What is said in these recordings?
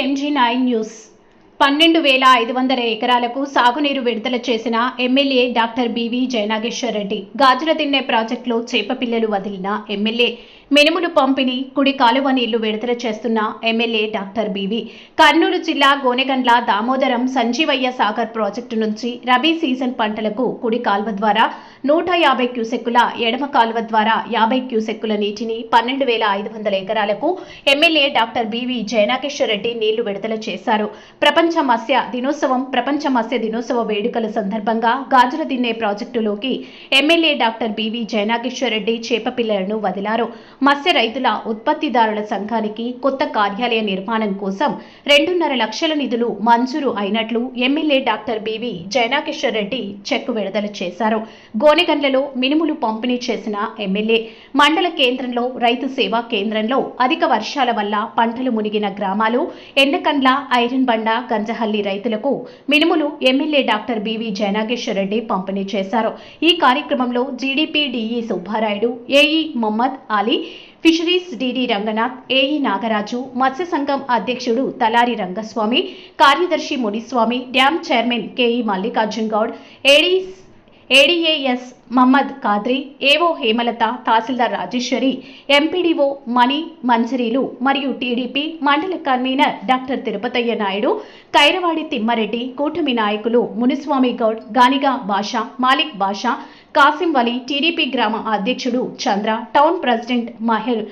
MG nine news. పన్నెండు వేల ఐదు వందల ఎకరాలకు సాగునీరు విడుదల చేసిన ఎమ్మెల్యే డాక్టర్ బివి జయనాగేశ్వర్ రెడ్డి గాజుల తిన్నే ప్రాజెక్టులో చేపపిల్లలు వదిలిన ఎమ్మెల్యే మినుములు పంపిణీ కుడి కాలువ నీళ్ళు విడుదల చేస్తున్న ఎమ్మెల్యే డాక్టర్ బివి. కర్నూలు జిల్లా గోనెగండ్ల దామోదరం సంజీవయ్య సాగర్ ప్రాజెక్టు నుంచి రబీ సీజన్ పంటలకు కుడి కాలువ ద్వారా నూట యాభై క్యూసెక్కుల ఎడమ కాలువ ద్వారా యాభై క్యూసెక్కుల నీటిని పన్నెండు వేల ఐదు వందల ఎకరాలకు ఎమ్మెల్యే డాక్టర్ బివి జయనాగేశ్వర్ రెడ్డి నీళ్ళు విడుదల చేశారు. ప్రపంచ మత్స్య దినోత్సవం ప్రపంచ మత్స్య దినోత్సవ వేడుకల సందర్భంగా గాజుల దిన్నే ప్రాజెక్టులోకి ఎమ్మెల్యే డాక్టర్ బివి జయనాగేశ్వర్ రెడ్డి చేప పిల్లలను వదిలారు. మత్స్య రైతుల ఉత్పత్తిదారుల సంఘానికి కొత్త కార్యాలయ నిర్మాణం కోసం రెండున్నర లక్షల నిధులు మంజూరు అయినట్లు MLA doctor BV Jainakishore Reddy cheque విడుదల చేశారు. గోనెగండ్లలో మినుములు పంపిణీ చేసిన ఎమ్మెల్యే మండల కేంద్రంలో రైతు సేవా కేంద్రంలో అధిక వర్షాల వల్ల పంటలు మునిగిన గ్రామాలు ఎండకండ్ల ఐరన్ బండ గంజహల్లి రైతులకు మినుములు ఎమ్మెల్యే డాక్టర్ బివి జయనాగేశ్వర్ రెడ్డి పంపిణీ చేశారు. ఈ కార్యక్రమంలో GDP DE Subbarayudu AE Mohammed Ali fisheries DD Ranganath AE Nagaraju మత్స్య సంఘం అధ్యక్షుడు తలారి రంగస్వామి కార్యదర్శి Muniswamy dam chairman KE Mallikarjun Goud AD ADAS Mohammed Khadri AO Hemalatha tahsildar Rajeswari MPDO Mani మంజరీలు మరియు TDP mandal convener doctor Tirupataiah Naidu Kairavadi Thimmareddy కూటమి నాయకులు Muniswamy Goud గానిగా Basha Malik Basha Kasimvali TDP గ్రామ అధ్యక్షుడు చంద్ర town president మహిర్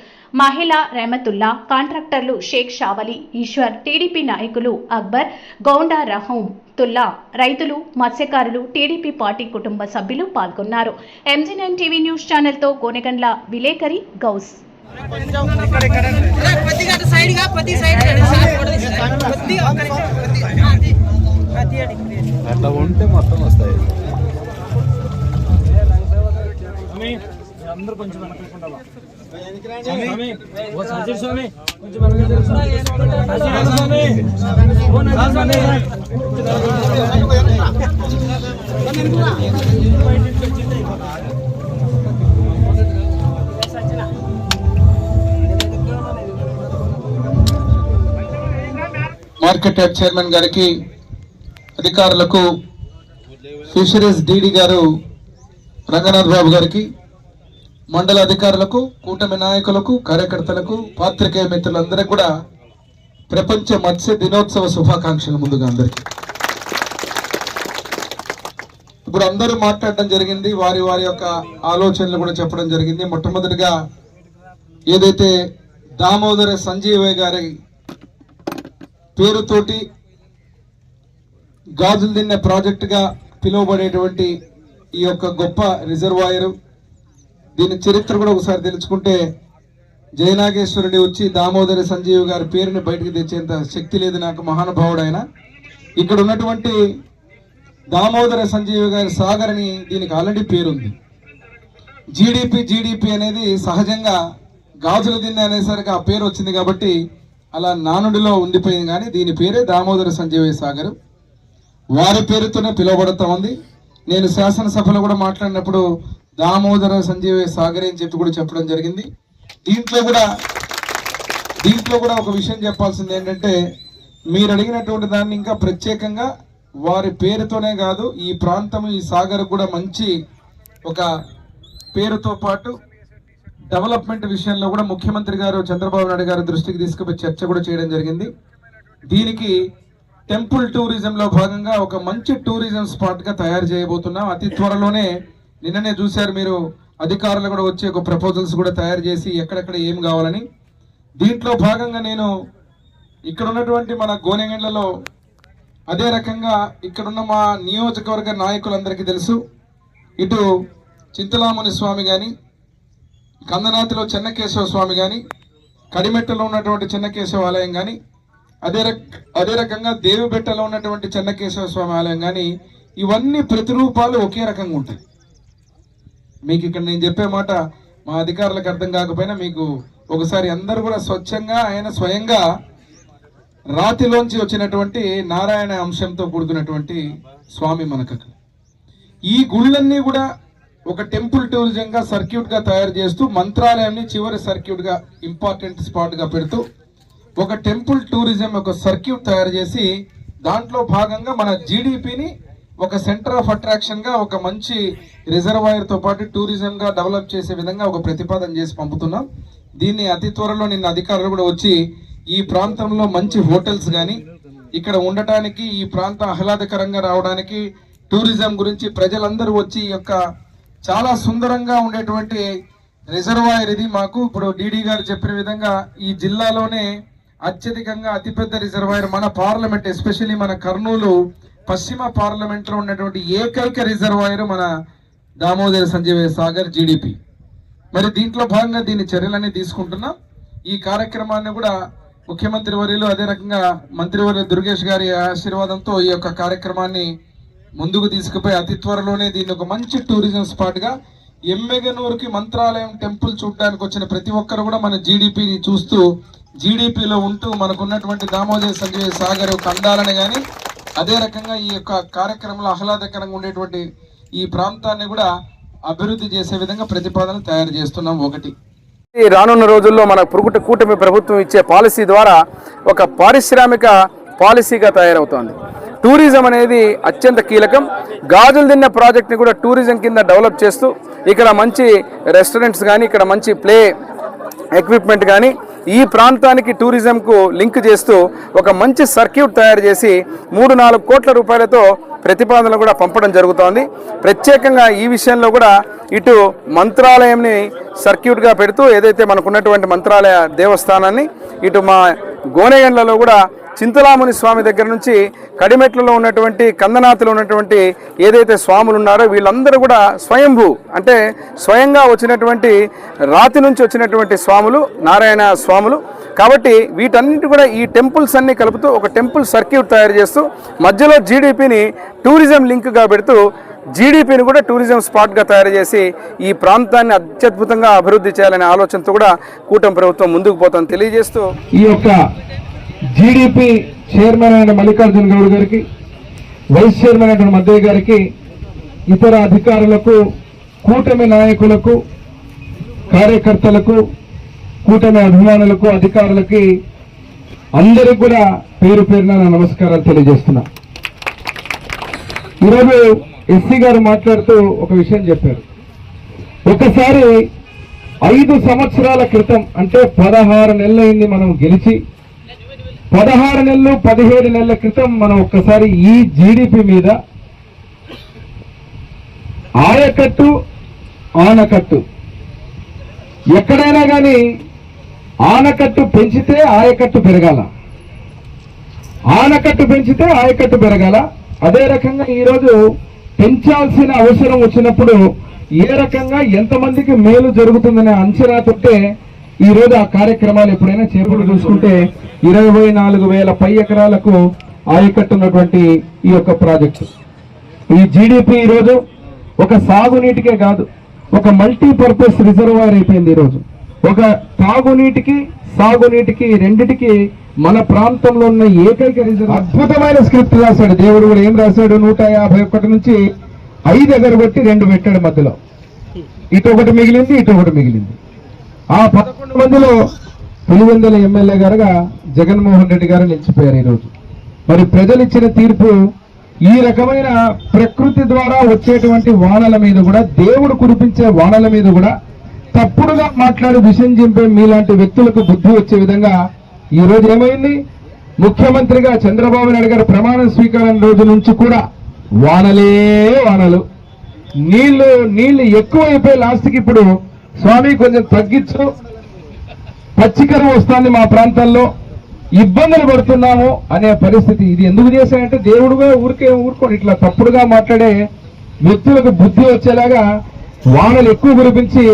మహిళా రెహమతుల్లా కాంట్రాక్టర్లు షేక్ షావలి ఈశ్వర్ టీడీపీ నాయకులు అక్బర్ గౌండా రహం తుల్లా రైతులు మత్స్యకారులు టీడీపీ పార్టీ కుటుంబ సభ్యులు పాల్గొన్నారు. ఎంజీ నైన్ టీవీ న్యూస్ ఛానల్తో గోనెగండ్ల విలేకరి గౌస్. అట్లా ఉంటే మొత్తం వస్తాయి. అందరూ కొంచెం స్వామి. ఓ స్వామి కొంచెం స్వామి మార్కెట్ యార్డ్ చైర్మన్ గారికి అధికారులకు ఫిషరీస్ డీడీ గారు రంగనాథ్ బాబు గారికి మండల అధికారులకు కూటమి నాయకులకు కార్యకర్తలకు పాత్రికేయ మిత్రులందరికీ కూడా ప్రపంచ మత్స్య దినోత్సవ శుభాకాంక్షలు ముందుగా అందరికీ. ఇప్పుడు అందరూ మాట్లాడడం జరిగింది వారి వారి యొక్క ఆలోచనలు కూడా చెప్పడం జరిగింది. మొట్టమొదటిగా ఏదైతే దామోదర సంజీవయ్య గారి పేరుతోటి గాజులు తిన్న ప్రాజెక్టుగా పిలువబడేటువంటి ఈ యొక్క గొప్ప రిజర్వాయర్ దీని చరిత్ర కూడా ఒకసారి తెలుసుకుంటే జయనాగేశ్వరుడి వచ్చి దామోదర సంజీవ్ గారి పేరుని బయటకు తెచ్చేంత శక్తి లేదు నాకు మహానుభావుడు ఆయన. ఇక్కడ ఉన్నటువంటి దామోదర సంజీవ్ గారి సాగర్ అని దీనికి ఆల్రెడీ పేరుంది. జీడిపి జీడిపి అనేది సహజంగా గాజుల దిన్నె అనేసరికి ఆ పేరు వచ్చింది కాబట్టి అలా నానుడిలో ఉండిపోయింది కానీ దీని పేరే దామోదర సంజీవ సాగర్. వారి పేరుతోనే పిలువబడతా ఉంది. నేను శాసనసభలో కూడా మాట్లాడినప్పుడు దామోదర సంజీవ సాగర్ అని చెప్పి కూడా చెప్పడం జరిగింది. దీంట్లో కూడా దీంట్లో కూడా ఒక విషయం చెప్పాల్సింది ఏంటంటే మీరు అడిగినటువంటి దాన్ని ఇంకా ప్రత్యేకంగా వారి పేరుతోనే కాదు ఈ ప్రాంతం ఈ సాగర్ కూడా మంచి ఒక పేరుతో పాటు డెవలప్మెంట్ విషయంలో కూడా ముఖ్యమంత్రి గారు చంద్రబాబు నాయుడు గారి దృష్టికి తీసుకుపోయి చర్చ కూడా చేయడం జరిగింది. దీనికి టెంపుల్ టూరిజంలో భాగంగా ఒక మంచి టూరిజం స్పాట్గా తయారు చేయబోతున్నాం. అతి త్వరలోనే నిన్ననే చూశారు మీరు అధికారులు కూడా వచ్చి ఒక ప్రపోజల్స్ కూడా తయారు చేసి ఎక్కడెక్కడ ఏం కావాలని. దీంట్లో భాగంగా నేను ఇక్కడ ఉన్నటువంటి మన గోనెగండ్లలో అదే రకంగా ఇక్కడున్న మా నియోజకవర్గ నాయకులందరికీ తెలుసు. ఇటు చింతలాముని స్వామి కానీ కందనాతిలో చెన్నకేశవ స్వామి కానీ కడిమెట్టలో ఉన్నటువంటి చెన్నకేశవ ఆలయం కానీ అదే రక అదే రకంగా దేవిబెట్టలో ఉన్నటువంటి చెన్నకేశ్వర స్వామి ఆలయం కానీ ఇవన్నీ ప్రతిరూపాలు ఒకే రకంగా ఉంటాయి. మీకు ఇక్కడ నేను చెప్పే మాట మా అధికారులకు అర్థం కాకపోయినా మీకు ఒకసారి అందరూ కూడా స్వచ్ఛంగా ఆయన స్వయంగా రాతిలోంచి వచ్చినటువంటి నారాయణ అంశంతో కూడుకున్నటువంటి స్వామి మనకు ఈ గుళ్ళన్నీ కూడా ఒక టెంపుల్ టూరిజంగా సర్క్యూట్గా తయారు చేస్తూ మంత్రాలయాన్ని చివరి సర్క్యూట్గా ఇంపార్టెంట్ స్పాట్గా పెడుతూ ఒక టెంపుల్ టూరిజం ఒక సర్క్యూట్ తయారు చేసి దాంట్లో భాగంగా మన జీడిపిని ఒక సెంటర్ ఆఫ్ అట్రాక్షన్గా ఒక మంచి రిజర్వాయర్తో పాటు టూరిజంగా డెవలప్ చేసే విధంగా ఒక ప్రతిపాదన చేసి పంపుతున్నాం. దీన్ని అతి త్వరలో నిన్న అధికారులు కూడా వచ్చి ఈ ప్రాంతంలో మంచి హోటల్స్ కానీ ఇక్కడ ఉండటానికి ఈ ప్రాంతం ఆహ్లాదకరంగా రావడానికి టూరిజం గురించి ప్రజలందరూ వచ్చి ఈ యొక్క చాలా సుందరంగా ఉండేటువంటి రిజర్వాయర్ ఇది మాకు. ఇప్పుడు డీడీ గారు చెప్పిన విధంగా ఈ జిల్లాలోనే అత్యధికంగా అతిపెద్ద రిజర్వాయర్ మన పార్లమెంట్ ఎస్పెషల్లీ మన కర్నూలు పశ్చిమ పార్లమెంట్లో ఉన్నటువంటి ఏకైక రిజర్వాయర్ మన దామోదర సంజీవ సాగర్ జీడిపి మరి దీంట్లో భాగంగా దీని చర్యలన్నీ తీసుకుంటున్నాం. ఈ కార్యక్రమాన్ని కూడా ముఖ్యమంత్రి వర్యులు అదే రకంగా మంత్రివర్యులు దుర్గేష్ గారి ఆశీర్వాదంతో ఈ యొక్క కార్యక్రమాన్ని ముందుకు తీసుకుపోయి అతి త్వరలోనే దీన్ని ఒక మంచి టూరిజం స్పాట్గా ఎమ్మెగనూరుకి మంత్రాలయం టెంపుల్ చూడడానికి వచ్చిన ప్రతి ఒక్కరు కూడా మన జీడిపిని చూస్తూ జీడిపిలో ఉంటూ మనకున్నటువంటి దామోదర సంజయ్ సాగర్ యొక్క కానీ అదే రకంగా ఈ యొక్క కార్యక్రమంలో ఆహ్లాదకరంగా ఉండేటువంటి ఈ ప్రాంతాన్ని కూడా అభివృద్ధి చేసే విధంగా ప్రతిపాదన తయారు చేస్తున్నాం ఒకటి. ఈ రానున్న రోజుల్లో మన పురుగుట కూటమి ప్రభుత్వం ఇచ్చే పాలసీ ద్వారా ఒక పారిశ్రామిక పాలసీగా తయారవుతోంది. టూరిజం అనేది అత్యంత కీలకం. గాజులు తిన్న ప్రాజెక్ట్ని కూడా టూరిజం కింద డెవలప్ చేస్తూ ఇక్కడ మంచి రెస్టారెంట్స్ కానీ ఇక్కడ మంచి ప్లే ఎక్విప్మెంట్ కానీ ఈ ప్రాంతానికి టూరిజంకు లింక్ చేస్తూ ఒక మంచి సర్క్యూట్ తయారు చేసి మూడు నాలుగు కోట్ల రూపాయలతో ప్రతిపాదనలు కూడా పంపడం జరుగుతోంది. ప్రత్యేకంగా ఈ విషయంలో కూడా ఇటు మంత్రాలయంని సర్క్యూట్గా పెడుతూ ఏదైతే మనకున్నటువంటి మంత్రాలయ దేవస్థానాన్ని ఇటు మా గోనెగండ్లలో కూడా చింతలాముని స్వామి దగ్గర నుంచి కడిమెట్లలో ఉన్నటువంటి కందనాథులు ఉన్నటువంటి ఏదైతే స్వాములు ఉన్నారో వీళ్ళందరూ కూడా స్వయంభూ అంటే స్వయంగా వచ్చినటువంటి రాతి నుంచి వచ్చినటువంటి స్వాములు నారాయణ స్వాములు. కాబట్టి వీటన్నిటి కూడా ఈ టెంపుల్స్ అన్ని కలుపుతూ ఒక టెంపుల్ సర్క్యూట్ తయారు చేస్తూ మధ్యలో జీడిపిని టూరిజం లింక్గా పెడుతూ జీడిపిని కూడా టూరిజం స్పాట్గా తయారు చేసి ఈ ప్రాంతాన్ని అత్యద్భుతంగా అభివృద్ధి చేయాలనే ఆలోచనతో కూడా కూటమి ప్రభుత్వం ముందుకు పోతాం తెలియజేస్తూ ఈ యొక్క జీడిపి చైర్మన్ అయిన మల్లికార్జున గౌడ్ గారికి వైస్ చైర్మన్ అయిన మద్దయ్య గారికి ఇతర అధికారులకు కూటమి నాయకులకు కార్యకర్తలకు కూటమి అభిమానులకు అధికారులకి అందరికి కూడా పేరు పేరున నా నమస్కారాలు తెలియజేస్తున్నా. ఈరోజు ఎస్సీ గారు మాట్లాడుతూ ఒక విషయం చెప్పారు. ఒకసారి ఐదు సంవత్సరాల క్రితం అంటే పదహారు నెలలైంది మనం గెలిచి పదహారు నెలలు పదిహేడు నెలల క్రితం మనం ఒక్కసారి ఈ జీడిపి మీద ఆయకట్టు ఆనకట్టు. ఎక్కడైనా కానీ ఆనకట్టు పెంచితే ఆయకట్టు పెరగాల. ఆనకట్టు పెంచితే ఆయకట్టు పెరగాల. అదే రకంగా ఈరోజు పెంచాల్సిన అవసరం వచ్చినప్పుడు ఏ రకంగా ఎంతమందికి మేలు జరుగుతుందనే అంచనాతోటే ఈరోజు ఆ కార్యక్రమాలు ఎప్పుడైనా చేపలు చూసుకుంటే ఇరవై నాలుగు వేల పై ఎకరాలకు ఆయకట్టున్నటువంటి ఈ యొక్క ప్రాజెక్టు. ఈ జీడిపి ఈరోజు ఒక సాగునీటికే కాదు ఒక మల్టీపర్పస్ రిజర్వాయర్ అయిపోయింది ఈరోజు. ఒక తాగునీటికి సాగునీటికి రెండిటికి మన ప్రాంతంలో ఉన్న ఏకైక రిజర్వ్ అద్భుతమైన స్క్రిప్ట్ రాశాడు. దేవుడు కూడా ఏం రాశాడు? నూట యాభై ఒకటి నుంచి ఐదు ఎగరగొట్టి రెండు పెట్టాడు మధ్యలో. ఇటు ఒకటి మిగిలింది ఇటు ఒకటి మిగిలింది. ఆ పదకొండు మందిలో పులివెందుల ఎమ్మెల్యే గారుగా జగన్మోహన్ రెడ్డి గారు నిలిచిపోయారు ఈరోజు. మరి ప్రజలు ఇచ్చిన తీర్పు ఈ రకమైన ప్రకృతి ద్వారా వచ్చేటువంటి వానల మీద కూడా దేవుడు కురిపించే వానల మీద కూడా తప్పుడుగా మాట్లాడి విషయం చింపే మీలాంటి వ్యక్తులకు బుద్ధి వచ్చే విధంగా ఈ ఏమైంది? ముఖ్యమంత్రిగా చంద్రబాబు నాయుడు గారు ప్రమాణ స్వీకారం రోజు నుంచి కూడా వానలే వానలు. నీళ్ళు నీళ్ళు ఎక్కువైపోయి లాస్ట్కి ఇప్పుడు స్వామి కొంచెం తగ్గించు. పచ్చికరం వస్తుంది మా ప్రాంతాల్లో ఇబ్బందులు పడుతున్నాము అనే పరిస్థితి. ఇది ఎందుకు చేశాయంటే దేవుడుగా ఊరికే ఊరుకోండి. ఇట్లా తప్పుడుగా మాట్లాడే వ్యక్తులకు బుద్ధి వచ్చేలాగా వానలు ఎక్కువ కురిపించి